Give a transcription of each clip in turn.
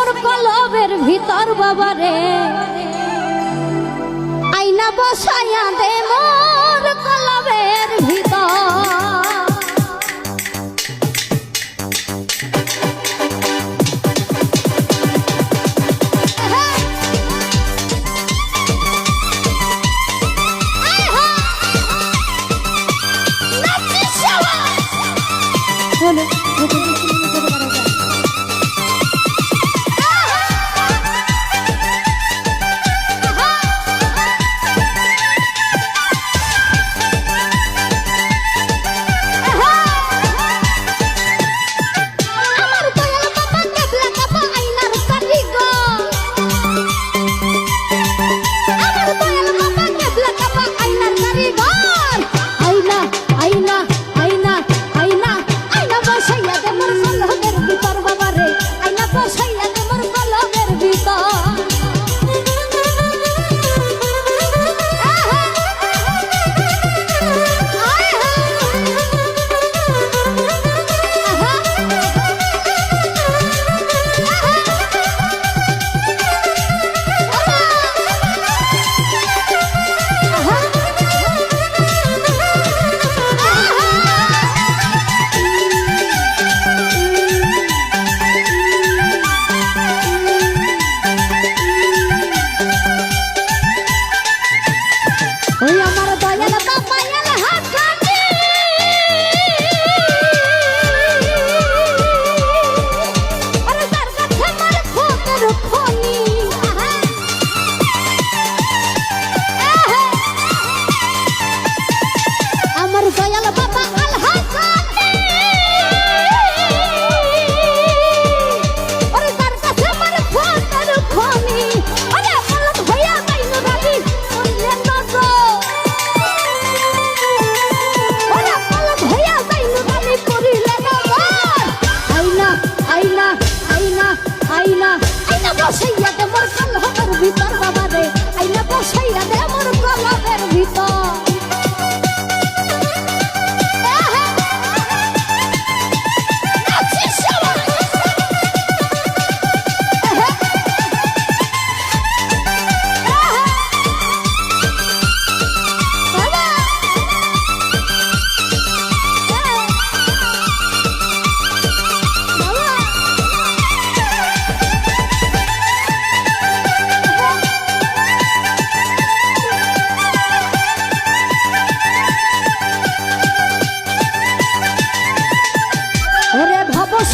আমার কলবের ভিতর বাবারে আইনা বসাইয়া দে মোর কলবের ভিতর।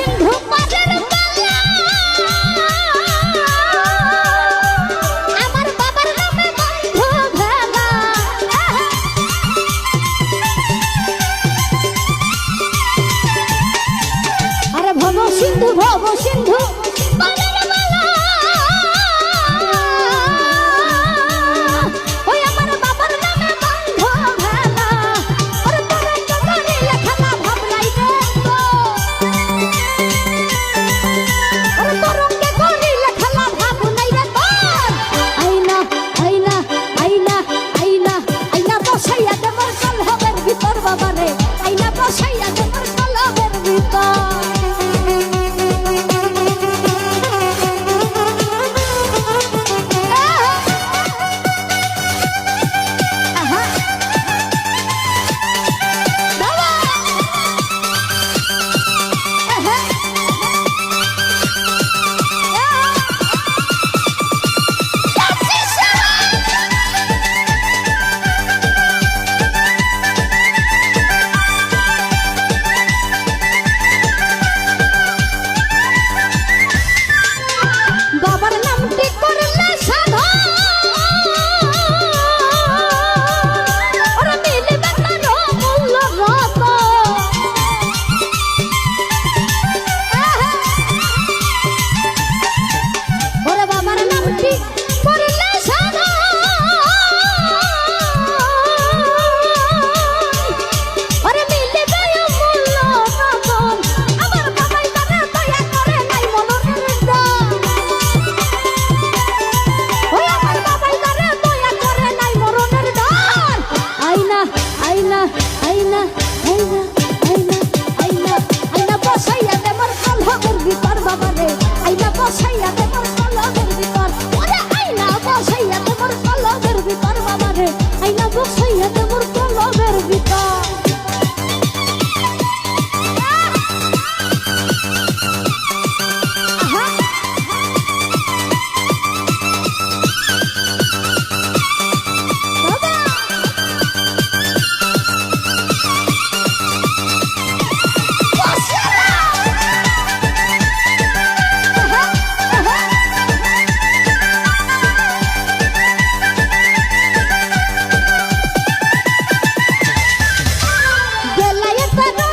ฉันเข้าไป বাবারে আইনা বসাইয়া তোমার কবরে আইলা বসাইয়া Hasta